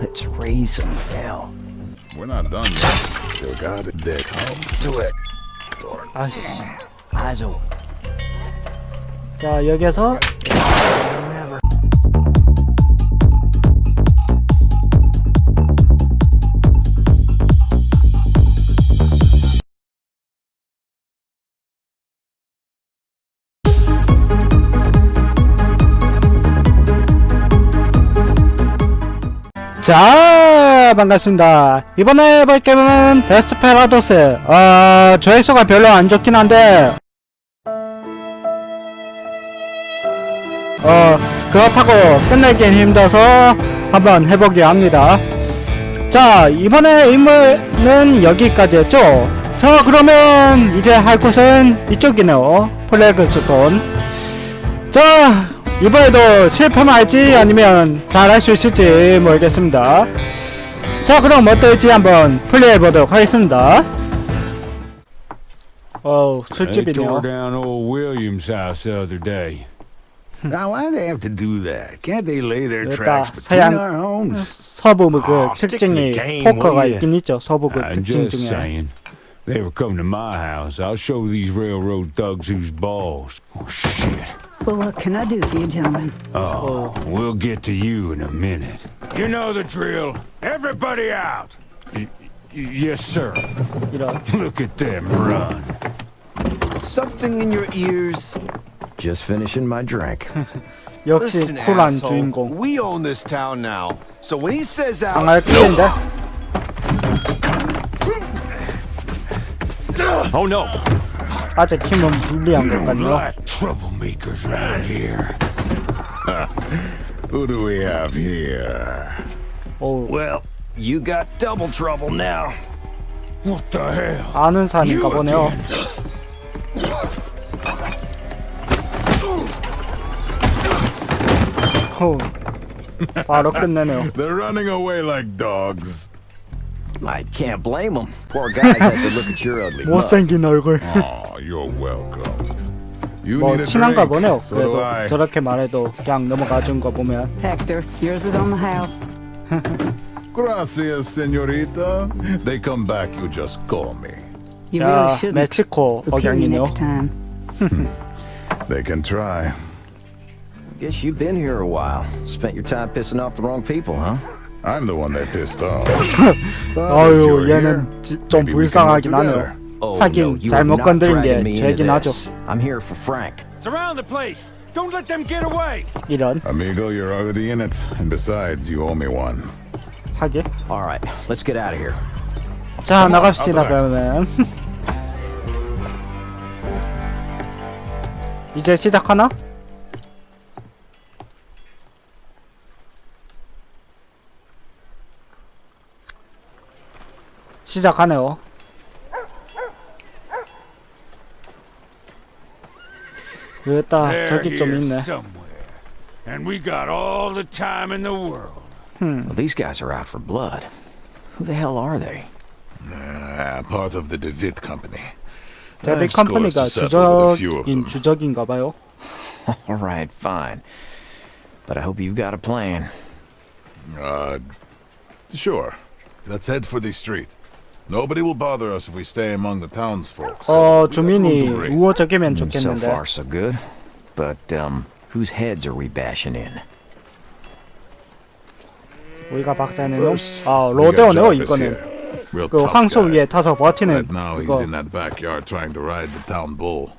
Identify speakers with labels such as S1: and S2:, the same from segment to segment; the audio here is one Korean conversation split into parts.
S1: Let's raise some hell.
S2: We're not done yet. Still got it, Dick. Do it.
S3: 아씨.
S1: Eyes open.
S3: 자 여기에서 자 반갑습니다. 이번에 해볼 게임은 데스페라도스. 어 조회수가 별로 안 좋긴 한데. 어 그렇다고 끝내긴 힘들어서 한번 해보기 합니다. 자 이번에 임무는 여기까지였죠? 자 그러면 이제 할 곳은 이쪽이네요. 플래그스톤. 자 이번에도 실패만 할지 아니면 잘할 수 있을지 모르겠습니다 자 그럼 어떨지 한번 플레이해 보도록 하겠습니다 어우
S4: They tore
S3: 술집이네요
S4: down old Williams' house the other day.
S2: Now, why'd they have to do that? Can't they lay their
S3: Yes,
S2: tracks
S3: uh,
S2: between
S3: 서양-
S2: our homes?
S3: 서부 그
S2: 아, stick to
S3: 특징이
S2: the game,
S3: 포커가
S2: will ya?
S3: 있긴 있죠 서부 그
S4: I'm
S3: 특징
S4: just
S3: 중에
S4: saying. They ever come to my house, I'll show these railroad thugs who's boss. Oh, shit.
S5: Well, what can I do for you, gentlemen?
S4: Oh, we'll get to you in a minute. You know the drill. Everybody out. Y- y- yes, sir.
S3: 이런
S4: Look at them run.
S6: Something in your ears. Just finishing my drink.
S3: 역시
S6: Listen,
S3: 쿨한
S6: asshole.
S3: 주인공
S6: We own this town now. So when he says out,
S3: 강할 끼인데
S6: oh no,
S3: 아직 힘은 불리한 것 같네요
S4: troublemakers around here.
S2: Who do we have here?
S3: 오
S6: well, you got double trouble now.
S4: What the hell?
S3: 아는 사람인가 보네요. 호 바로 끝내네요
S2: They're running away like dogs.
S6: I can't blame him. Poor guys have to look at your ugly mug.
S3: 못생긴 얼굴
S2: Oh, you're welcome. You
S3: 뭐
S2: need a
S3: 친한가
S2: drink.
S3: 보네요
S2: So do
S3: 그래도
S2: I.
S3: 저렇게 말해도 그냥 넘어가준 거 보면
S5: Hector, yours is on the house.
S2: Gracias, señorita. They come back, you just call me.
S5: You
S3: 야
S5: really shouldn't.
S3: 멕시코
S5: We'll kill you
S3: 억양이네요
S5: next time.
S2: They can try.
S6: Guess you've been here a while. Spent your time pissing off the wrong people, huh?
S2: I'm the one they pissed off. But as
S3: 아유
S2: you're here,
S3: 얘는 지- 좀
S2: maybe we can work
S3: 불쌍하긴 하네요
S2: together.
S6: Oh
S3: 하긴
S6: no, you are
S3: 잘못
S6: not
S3: 건드린 게
S6: dragging me into
S3: 죄긴 하죠
S6: this. I'm here for Frank.
S4: Surround the place. Don't let them get away.
S3: 이런
S2: Amigo, you're already in it. And besides, you owe me one.
S3: 하게
S6: All right, let's get out of here.
S3: 자
S2: Come on,
S3: 나갑시다
S2: out the
S3: 그러면 이제 시작하나? 시작하네요 왜다
S4: They're
S3: 저기 좀
S4: here
S3: 있네
S4: somewhere, and we got all the time in the world.
S6: Well, these guys are out for blood. Who the hell are they?
S2: Ah, part of the DeWitt Company.
S3: 데뷔
S2: I've scores
S3: 컴퍼니가
S2: to settle with a few of
S3: 주적인
S2: them.
S3: 주적인가 봐요
S6: All right, fine. But I hope you've got a plan.
S2: Uh, sure. Let's head for the street. Nobody will bother us if we stay among the townsfolk. so
S3: 어
S2: we got room
S3: 주민이
S2: to breathe.
S3: 우호적이면
S6: So
S3: 좋겠는데
S6: far, so good. But, um, whose heads are we bashing in?
S3: 우리가 박사는 놈?
S2: First,
S3: 아
S2: we got
S3: 로데오네요
S2: Jarvis
S3: 이거는
S2: here. Real
S3: 그
S2: tough
S3: 황소
S2: guy.
S3: 위에 타서 버티는
S2: Right now he's
S3: 그거
S2: in that backyard trying to ride the town bull.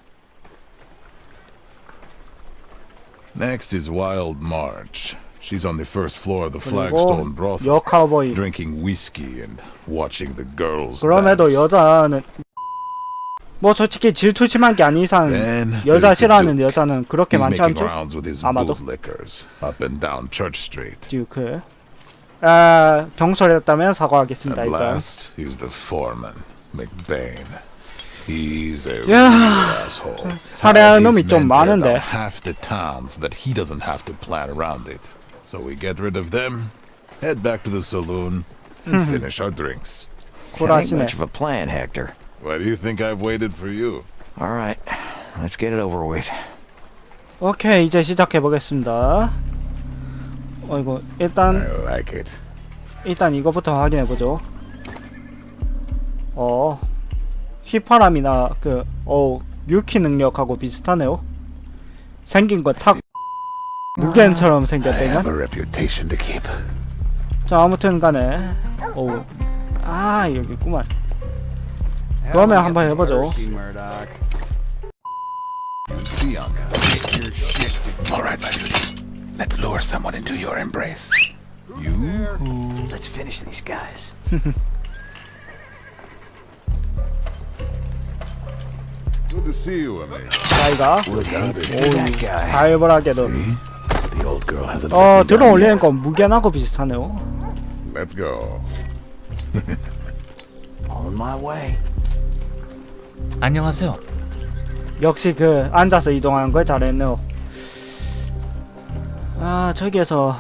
S2: Next is Wild March. She's on the first floor of the
S3: 그리고
S2: flagstone brothel,
S3: 여 카우보이
S2: drinking whiskey and watching the girls
S3: 그럼에도
S2: dance.
S3: 여자는 뭐 솔직히 질투심한 게 아닌 이상
S2: Then
S3: 여자
S2: there's the
S3: 싫어하는
S2: Duke.
S3: 여자는 그렇게
S2: He's
S3: 많지
S2: making
S3: 않죠?
S2: rounds with his
S3: 아마도.
S2: bootlickers up and down Church Street.
S3: 듀크 아 경솔했다면 사과하겠습니다
S2: At
S3: 일단
S2: last, he's the foreman, McBain. He's a
S3: 야,
S2: real asshole.
S3: 살해하는
S2: His
S3: 놈이 좀
S2: men tear
S3: 많은데.
S2: down half the town so that he doesn't have to plan around it. So we get rid of them, head back to the saloon, and finish our drinks.
S6: That ain't
S3: 쿨하시네
S6: much of a plan, Hector.
S2: Why do you think I've waited for you?
S6: All right, let's get it over with.
S3: 오케이 이제 시작해 보겠습니다 어이구
S2: I
S3: 일단
S2: like it.
S3: 일단 이거부터 확인해 보죠 어 휘파람이나 그 어, 유키 능력하고 비슷하네요 생긴 거 탁 무겐처럼
S2: keep.
S3: 자 아무튼 간에 오. 아 여기 있구만 그러면 한번 해보죠
S2: Bianca. All right, my dude. Let's lure someone into your embrace. You?
S1: Let's finish these guys.
S2: Good to see you, Emily.
S3: 자이가. 살벌하게도
S2: See? The old girl has a
S3: 어 들어 올리는 건 무겐하고 비슷하네요
S2: Let's go.
S1: On my way.
S7: 안녕하세요.
S3: 역시 그 앉아서 이동하는 걸 잘했네요 아 저기에서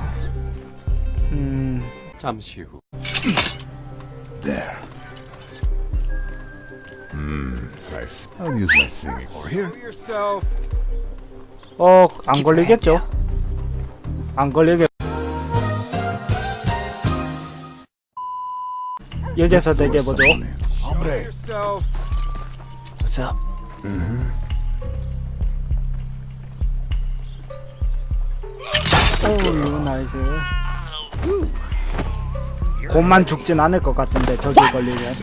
S3: 음
S7: 잠시 후.
S2: There. Hmm. Nice. I'll use my singing or here.
S3: 어, 안 걸리겠죠? 안 걸리겠. 여기서 대기해 보죠.
S2: Hombre.
S1: What's up?
S3: 오, 나이스. 곰만 죽진 않을 것 같은데 저기 걸리면.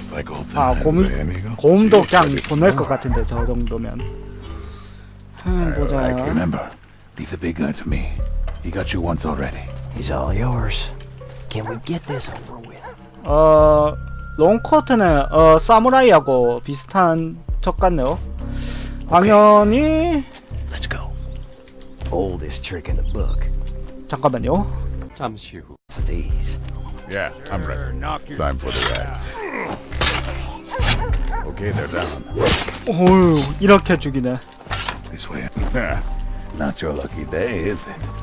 S3: 아, 곰,
S2: eh?
S3: 곰도 그냥 보낼 것 같은데 저 정도면. 음, 보자.
S2: remember, leave the big guy to me. He got you once already.
S1: He's all yours. Can we get this over with?
S3: 어, 롱코트는 어 사무라이하고 비슷한 척 같네요. 당연히
S1: Let's go. Oldest trick in the book.
S3: 잠깐만요.
S7: 잠시 후.
S1: It's these.
S2: Yeah, I'm ready. Time for the rags. Okay, they're down.
S3: 어휴, 이렇게 죽이네.
S2: This way. Not your lucky day, is it?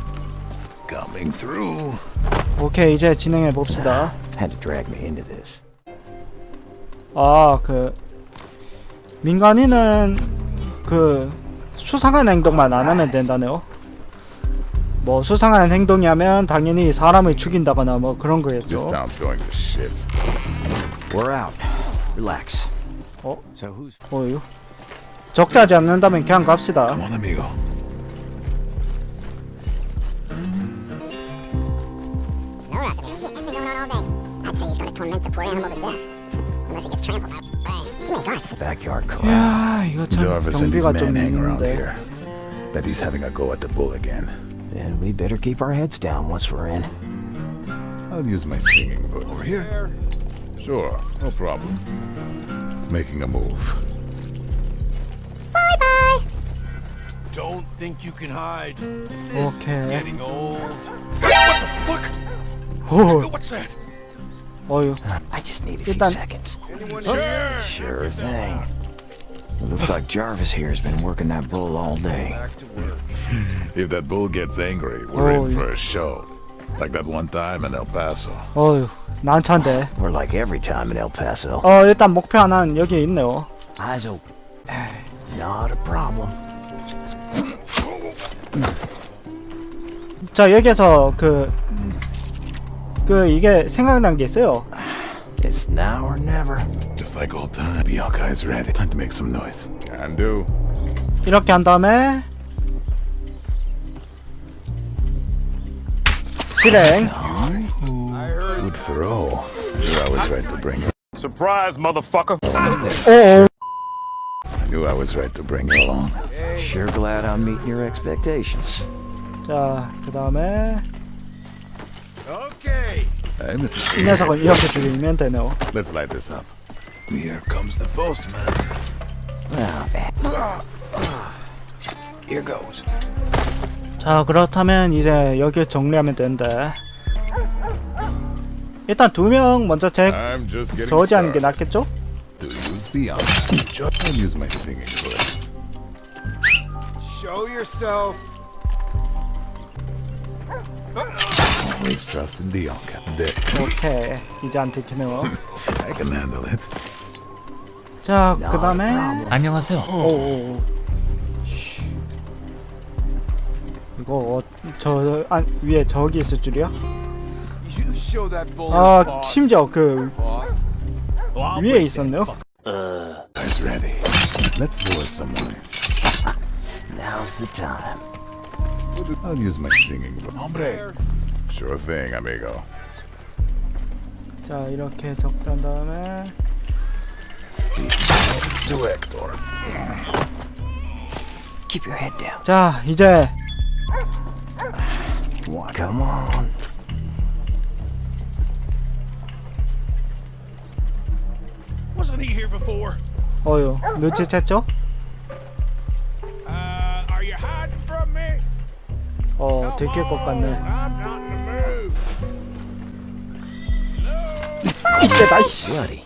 S2: Coming through.
S3: 오케이, 이제 진행해 봅시다.
S1: Had to drag me into this.
S3: 아, 그 민간인은 그 수상한 행동만 안 하면 된다네요. 뭐 수상한 행동이하면 당연히 사람을 죽인다거나 뭐 그런
S2: This
S3: 거겠죠.
S2: town's going to shit.
S1: We're out. Relax.
S3: Oh.
S1: So who's
S3: 어휴. 적자지 않는다면 그냥 갑시다.
S2: Come on, amigo.
S8: all day. I'd say he's gonna torment the poor animal to death. Unless he gets trampled. Too many cars.
S1: backyard collab?
S3: 야, 이거 참
S2: Jarvis and his
S3: 경비가
S2: men
S3: 좀
S2: hang around
S3: 있는데.
S2: here. That he's having a go at the bull again.
S1: Then we better keep our heads down once we're in.
S2: I'll use my singing book. Over here? Sure, no problem. Making a move.
S8: Bye bye.
S9: Don't think you can hide.
S3: 오케이.
S9: Getting old.
S3: 호,
S9: What's that?
S3: 어휴.
S1: I just need a few
S3: 일단-
S1: seconds.
S9: Anyone here?
S1: Sure thing. It looks like Jarvis here has been working that bull all day.
S9: Back to work.
S2: If that bull gets angry, we're
S3: Oh,
S2: in
S3: yeah.
S2: for a show. Like that one time in El Paso.
S3: 어휴. 난차인데.
S1: We're like every time in El Paso.
S3: 어, 일단 목표 하나는 여기 있네요.
S1: Eyes open. Not a problem.
S3: 자, 여기서 그, 그, 이게 생각난 게 있어요.
S1: It's now or never.
S2: Just like old time. Bianca is ready. Time to make some noise. Can do.
S3: 이렇게 한 다음에, 실행.
S2: Good throw. Knew I was right to bring you.
S9: Surprise, motherfucker.
S3: 오오.
S2: Knew I was right to bring you along.
S1: Sure glad I'm meeting your expectations.
S3: 자, 그 다음에,
S9: Okay.
S3: 이 녀석은 이렇게 죽이면 되네요.
S2: let's light this up. Here comes the postman.
S1: Here goes.
S3: 자, 그렇다면 이제 여기 정리하면 되는데. 일단 두 명 먼저 제
S2: I'm just getting
S3: 저지하는 게
S2: started.
S3: 낫겠죠?
S2: To use Bianca. Just I'll use my singing voice.
S9: Show yourself.
S2: Always trust in Bianca. There.
S3: 오케이. 이제 안 들키네요.
S2: I can handle it.
S3: 자, 그 다음에,
S7: 안녕하세요.
S3: 오오오. 이거 어, 저 안, 위에 저기 있을 줄이야?
S9: You show that bull
S3: 아. 심지어 그
S9: boss.
S3: 위에 있었네요.
S2: Guys ready. Let's lure some wine.
S6: Now's the time.
S2: I'll use my singing. vo- Hombre. Sure thing, amigo.
S3: 자 이렇게 적단 다음에
S2: To Hector.
S6: Keep your head down.
S3: 자 이제
S6: Come on.
S9: Wasn't he here before?
S3: 어유 눈치 챘죠?
S9: Uh, are you hiding from me?
S3: 어 들킬 것 같네.
S9: I'm not
S3: 이때다 이씨.
S6: Bloody.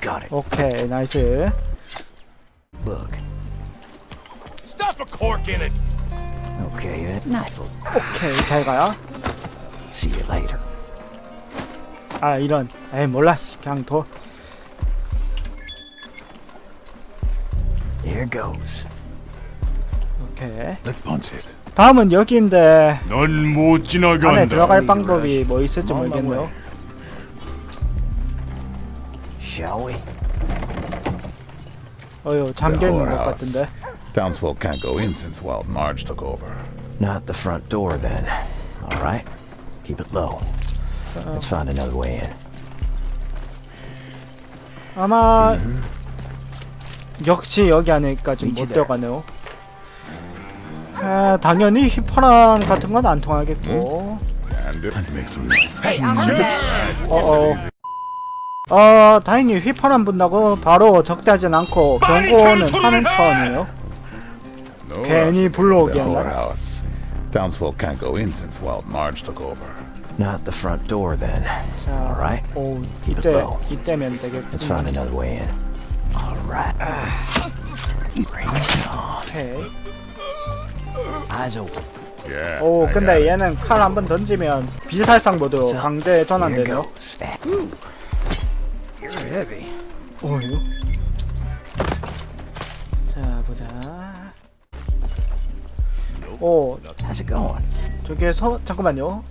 S6: Got it.
S3: 오케이 나이스.
S6: Look.
S9: Stuff a cork in it.
S6: Okay, that knife will
S3: 오케이 잘 가요.
S6: see you later.
S3: 아 이런 에이 몰라 씨, 그냥 둬.
S6: Here goes.
S3: 오케이.
S2: Let's punch it.
S3: 다음은 여기인데
S4: 넌 못 지나간다.
S3: 안에 들어갈 방법이 뭐 있을지 모르겠네요.
S6: Shall we?
S3: 어유 잠겨 있는 것. 같은데.
S2: Townsfolk can't go in since Wild Marge took over.
S6: Not the front door then. All right. Keep it low. Let's find another way in.
S3: 아마 역시 여기 안에까지 못. 들어가네요. 아, 당연히 휘파람 같은 건 안 통하겠고.
S2: Noise.
S3: 어어. 어 다행히 휘파람 분다고 바로 적대하진 않고 경고는 하는 차원이에요. 괜히
S2: rushing
S3: 불러오게
S2: the
S3: 한다.
S2: whorehouse. Townsfolk can't go in since Wild Marge took over.
S6: Not the front door then.
S3: 자. 오 이때. 이때면 되겠군.
S6: another way in. All right. Bring it on.
S3: 오
S6: open.
S2: Yeah.
S3: 오
S2: I
S3: 근데
S2: it.
S3: 얘는 칼 한 번 던지면 비살상 모드
S6: So,
S3: 강제
S6: Here
S3: 전환되네요.
S6: goes. You're heavy.
S3: 오유. 자 보자. 오
S6: How's it going?
S3: 저기에서 잠깐만요.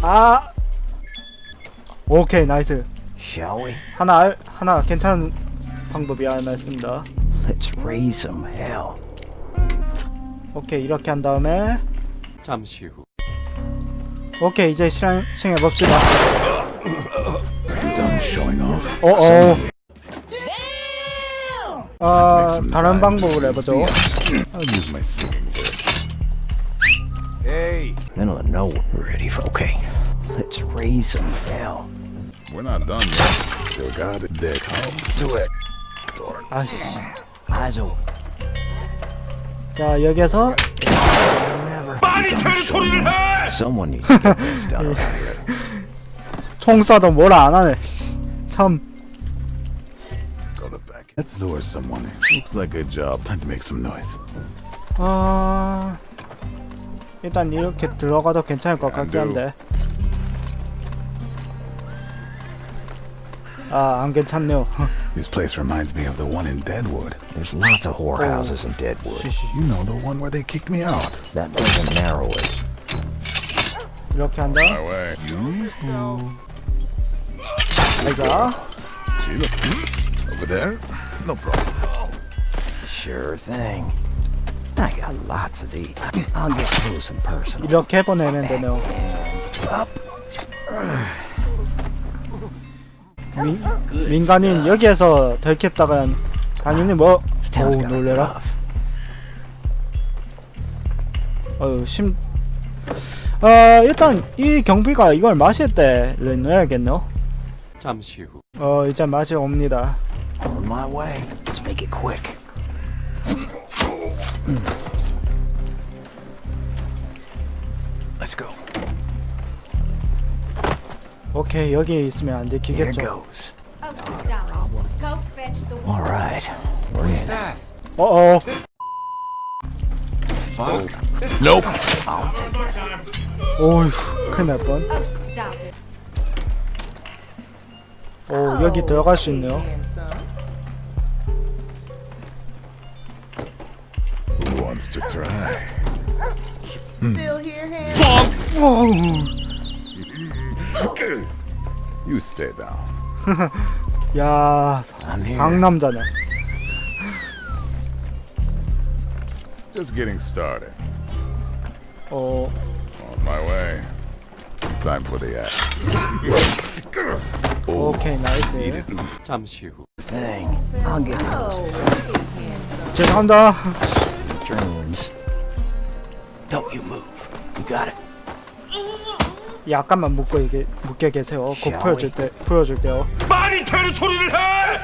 S3: 아 오케이 나이스.
S6: Shall we?
S3: 하나 알- 하나 괜찮은 방법이 하나 있습니다.
S6: Let's raise some hell.
S3: 오케이 이렇게 한 다음에
S7: 잠시 후.
S3: 오케이 이제 실행 시행해 봅시다.
S2: Done showing off.
S3: 어어. 아 다른 방법을 해보죠.
S2: I'll use my singing voice.
S9: Hey,
S6: Middle of nowhere. Ready for okay. Let's raise some hell.
S2: We're not done yet. Still got it. Dick. To Hector.
S3: 아씨.
S6: Eyes open.
S3: 자 여기에서
S6: Someone needs to get those done around here.
S3: 총 쏴도 뭐라 안 하네. 참
S2: Go the back. Let's lure someone in. Looks like a job. Time to make some noise.
S3: 아 일단 이렇게 들어가도 괜찮을 것 같긴 한데 아 안 괜찮네요
S2: This place reminds me of the one in Deadwood.
S6: There's lots of whorehouses in Deadwood.
S2: You know, the one where they kicked me out.
S6: That doesn't narrow it.
S3: 이렇게 한다
S2: My way. You?
S3: 아이가
S2: See, look. Over there? No problem.
S6: Sure thing. I got lots of these. I'll get close and personal.
S3: 이렇게 보내면 되네요 민, 민간인 여기에서 들켰다간 당연히 뭐 어우 놀래라. 어휴 심 어, 일단 이 경비가 이걸 마실 때를 넣어야겠네요
S7: 잠시 후.
S3: 어 이제 맛이 옵니다
S6: On my way. Let's make it quick. Let's go.
S3: 오케이 여기 있으면 안
S6: Here
S3: 들키겠죠
S6: goes.
S10: Oh, stop it. Go fetch the
S6: All right. We're in.
S3: 어어
S2: Nope.
S6: I'll take that.
S3: 오휴 큰일 날뻔
S10: Oh, stop it.
S3: 오 여기 들어갈 수 있네요
S2: Who wants to try?
S10: Still here, Harry?
S2: You stay down.
S3: 야
S6: I'm here.
S3: 상남자네.
S2: Just getting started.
S3: 어
S2: On my way. Time for the act.
S3: 오케이 나이스.
S7: 잠시 후
S6: Thing. I'll get
S10: Oh, get hands up.
S3: 죄송합니다.
S6: drones. Don't you move. You got it.
S3: 약간만 묶고 이게 묶게 계세요. 곧 풀어줄 때 풀어줄게요.
S9: 말이 되는 소리를 해!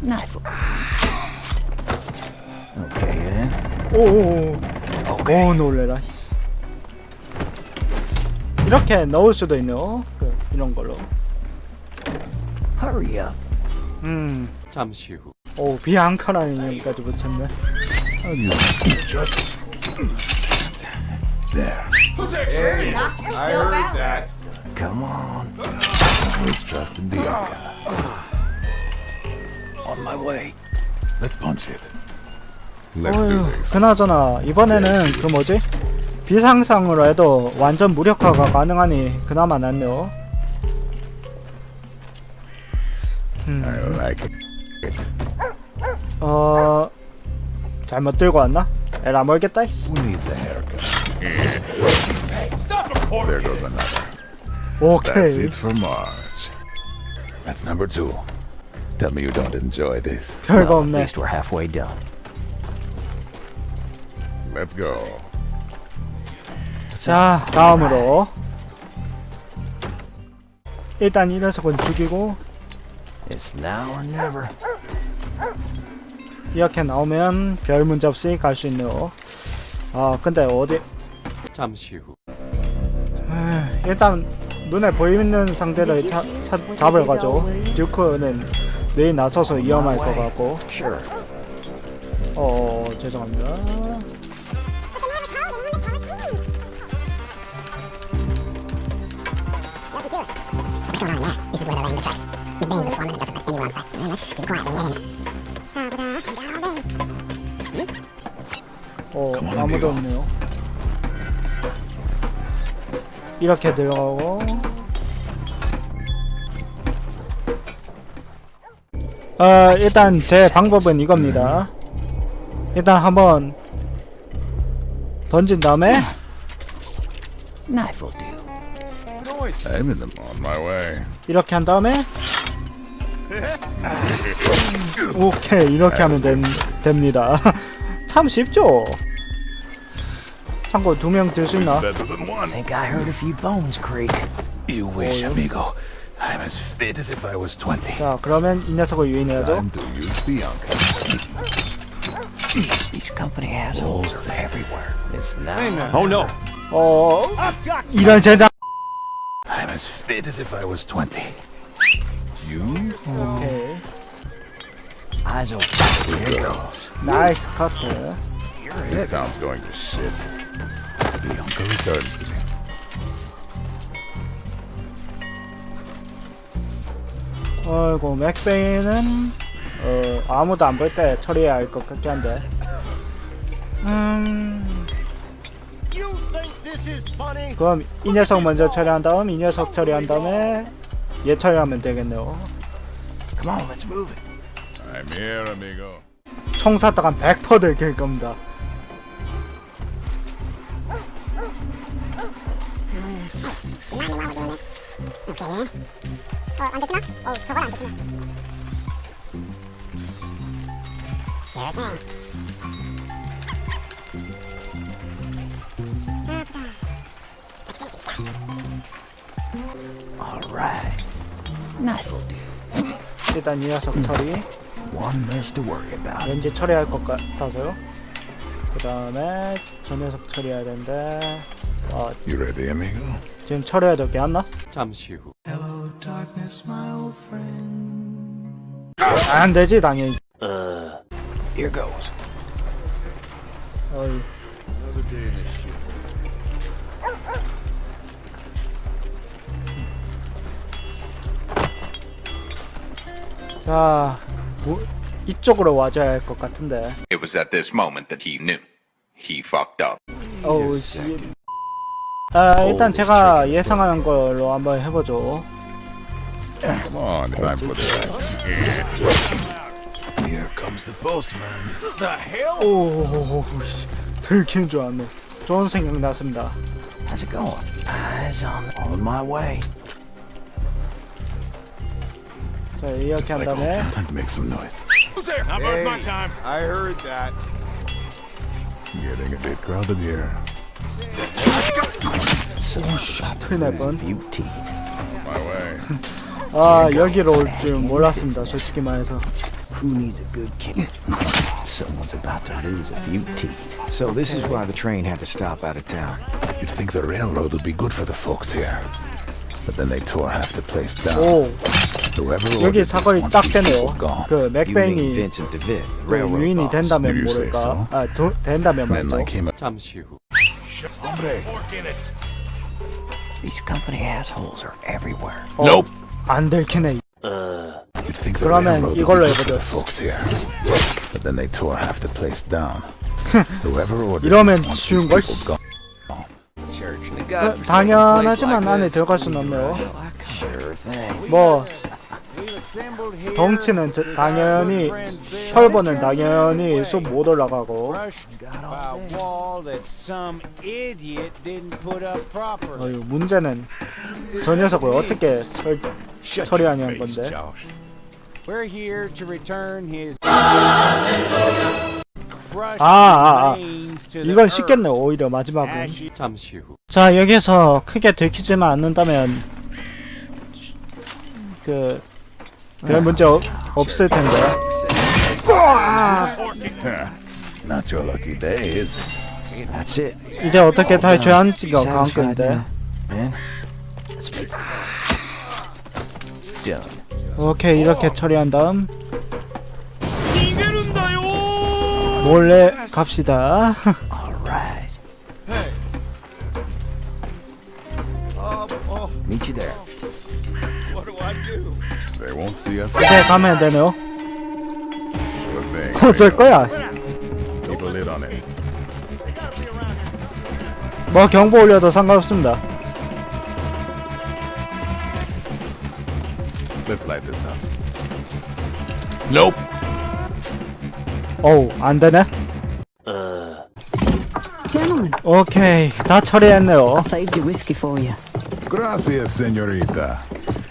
S6: Knife. Okay.
S3: 오오오. 오 놀래라. 씨. 이렇게 넣을 수도 있네요. 그 이런 걸로.
S6: Hurry up.
S3: 음.
S7: 잠시 후
S3: 오 비앙카라는 이름까지 붙였네.
S2: You just there?
S10: Knock yourself out.
S9: That.
S6: Come on.
S2: Let's trust in Bianca.
S6: On my way.
S2: Let's punch it. Let's do
S3: 어휴,
S2: this.
S3: 그나저나 이번에는 그 뭐지? 비상상으로 해도 완전 무력화가 가능하니 그나마 낫네요. 음,
S2: I like it.
S3: 어 잘못 들고 왔나? 에라 멀겠다. 씨.
S2: Who needs a haircut?
S9: Stop a
S2: There
S9: cork
S2: goes another. That's
S3: 오케이.
S2: it for Marge. That's number two. Tell me you don't enjoy this.
S3: 별거
S6: Well, at
S3: 없네.
S6: least we're halfway done.
S2: Let's go.
S3: 자 다음으로 일단 이 녀석은 죽이고
S6: It's now or never.
S3: 이렇게 나오면 별 문제 없이 갈 수 있네요. 아 근데 어디
S7: 잠시 후
S3: 에휴, 일단 눈에 보이는 상대를 차, 차, 잡으러 가죠. 듀크는 내일 나서서 위험할 것 같고.
S6: Sure.
S3: 어 죄송합니다. 어 아무도 없네요. 이렇게 들어가고. 어 일단 제 방법은 이겁니다. 일단 한번 던진 다음에. 이렇게 한 다음에 오케이 이렇게 하면 된, 됩니다 참 쉽죠 참고 두 명 들 수 있나
S2: Better than one.
S6: Think I heard a few bones creak.
S2: You wish, amigo. I'm as fit as if I was 20.
S3: 자 그러면 이 녀석을 유인해야죠
S2: Time to use Bianca.
S6: These company assholes are everywhere. It's now.
S7: Oh no
S3: 어 이런 제작
S2: I'm as fit as if I was 20. You?
S3: 오케이
S6: Eyes open. Here goes.
S3: 나이스 커트
S2: This town's going to shit. Bianca me.
S3: 어이구 맥베이는 어 아무도 안 볼 때 처리해야 할 것 같긴 한데 음 그럼 이 녀석 먼저 처리한 다음 이 녀석 처리한 다음에 얘 처리하면 되겠네요
S6: Come on, let's move it.
S2: I'm here, amigo.
S3: 총 쐈다간 100% 들킬 겁니다
S8: Okay. 어, 안 됐구나? 어, 저걸 안. 아, 보자. Let's finish guys.
S6: Will do.
S3: 일단 이 녀석 처리
S6: One less to worry about.
S3: 왠지 처리할 것 같아서요 그 다음에 저 녀석 처리해야 되는데 어,
S2: You ready, amigo?
S3: 지금 처리해야 될게 없나?
S7: 잠시 후
S3: 안 되지 당연히
S6: Here goes.
S3: 어이. 자, 뭐, 이쪽으로 와줘야 할 것 같은데.
S9: It was at this moment that he knew. He fucked up.
S3: 어우 씨. 아 일단 제가 예상하는 걸로 한번 해보죠.
S2: Come on, time for this. Here comes the postman.
S3: 오, 씨, 들키는 줄 알았네. 좋은 생각 났습니다.
S6: How's it going? Eyes on, on my way.
S3: 자 이렇게 한 다음에
S2: Time to make some noise.
S4: Not worth my time.
S2: I heard that. Getting a bit crowded here.
S3: 큰일 날
S6: A
S3: 뻔.
S6: few teeth.
S2: My way.
S3: 아 여기로 올 줄 몰랐습니다. 솔직히 말해서.
S6: Who needs a good king? Someone's about to lose a few teeth.
S1: So this is why the train had to stop out of town.
S2: You'd think the railroad would be good for the folks here. But then they tore half the place down.
S3: 오
S2: Whoever
S3: 여기
S2: ordered this
S3: 사거리
S2: wants
S3: 딱
S2: these
S3: 되네요.
S2: people gone.
S3: 그
S1: You mean
S3: 맥베인이
S1: Vincent DeVitt,
S3: 그
S1: railroad
S3: 유인이
S1: boss.
S3: 된다면
S2: You say
S3: 모를까.
S2: so?
S3: 아 도, 된다면
S2: Men
S3: 말이죠.
S2: like him.
S7: 잠시 후.
S6: These company assholes are everywhere.
S3: 어,
S2: Nope.
S3: 안 들키네.
S2: You'd think the
S3: 그러면
S2: railroad would
S3: 이걸로
S2: be good for
S3: 해보죠.
S2: the folks here. But then they tore half the place down. Whoever ordered
S3: 이러면
S2: this wants these
S3: 쉬운 걸?
S2: people gone.
S3: 어, 당연하지만 안에 들어갈 순 없네요.
S1: Sure thing.
S3: 뭐 덩치는 저- 당연히 털보는 당연히 쑥못 올라가고 어휴, 문제는 저 녀석을 어떻게 설, 처리하냐는 건데 아, 아, 아. 이건. 쉽겠네 오히려 마지막은
S7: 잠시 후.
S3: 자 여기서 크게 들키지만 않는다면 그 별 문제 없, 없을 텐데
S2: Not your lucky day, is it?
S6: That's it.
S3: 이제 어떻게 관건인데
S6: man. Let's be done.
S3: 오케이 이렇게 처리한 다음 몰래 갑시다
S2: us.
S3: 이제 가면 되네요
S2: Sure thing.
S3: 어쩔 거야
S2: Keep a lid on it.
S3: 뭐 경보 올려도 상관없습니다
S2: Let's light this up. Nope.
S3: 어우 안 되네
S5: Gentlemen,
S3: 오케이 다 처리했네요
S5: I saved your whiskey for you.
S2: Gracias, señorita.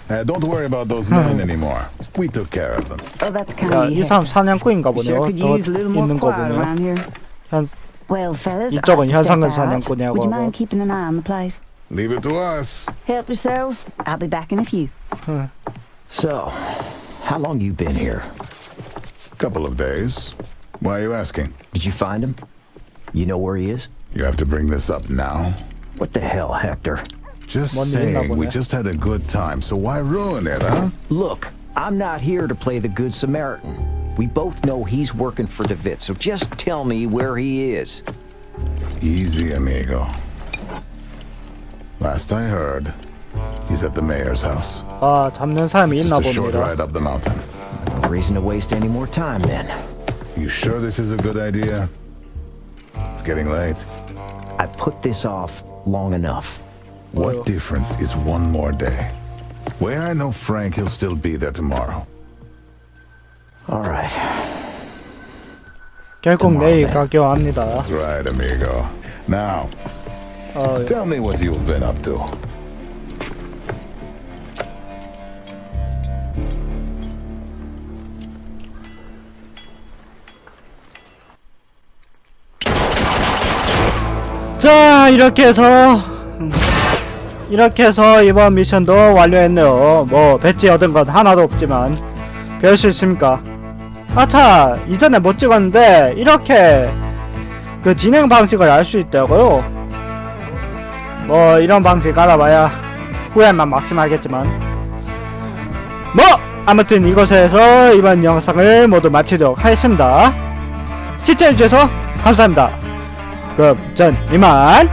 S2: Uh, don't worry about those men anymore. We took care of them.
S5: Oh, that's kind
S3: 야,
S5: of
S3: 이
S5: you.
S3: 사람 사냥꾼인가
S5: We sure
S3: 보네요
S5: could
S3: 더
S5: use a little more
S3: 있는 거
S5: quiet
S3: 보면
S5: around here.
S3: 현,
S5: Well, fellas, I
S3: 이쪽은
S5: have to step
S3: 현상금
S5: out.
S3: 사냥꾼이라고
S5: Would you
S3: 하고.
S5: mind keeping an eye on the place?
S2: Leave it to us.
S5: Help yourselves. I'll be back in a few.
S6: So, how long you been here?
S2: Couple of days. Why are you asking?
S6: Did you find him? You know where he is?
S2: You have to bring this up now?
S6: What the hell, Hector?
S2: Just
S3: 뭔 일인가
S2: saying, we
S3: 보네.
S2: just had a good time, so why ruin it, huh?
S6: Look, I'm not here to play the Good Samaritan. We both know he's working for DeVitt, so just tell me where he is.
S2: Easy, amigo. Last I heard, he's at the mayor's house.
S3: 아 잡는 사람이
S2: Just
S3: 있나
S2: a short
S3: 봅니다
S2: ride up the mountain.
S6: No reason to waste any more time then.
S2: You sure this is a good idea? It's getting late.
S6: I've put this off long enough.
S2: What difference is one more day? Where I know Frank, he'll still be there tomorrow.
S6: All right.
S3: 결국 내일
S6: tomorrow,
S3: 가기로 합니다
S2: That's right, amigo. Now,
S3: 어,
S2: tell me what you've been up to.
S3: 자 이렇게 해서 음, 이렇게 해서 이번 미션도 완료했네요. 뭐 배지 얻은 건 하나도 없지만. 별 수 있습니까? 아차 이전에 못 찍었는데 이렇게 그 진행 방식을 알 수 있다고요? 뭐 이런 방식 알아봐야 후회만 막심하겠지만. 뭐 아무튼 이곳에서 이번 영상을 모두 마치도록 하겠습니다. 시청해주셔서 감사합니다. 그럼 전 이만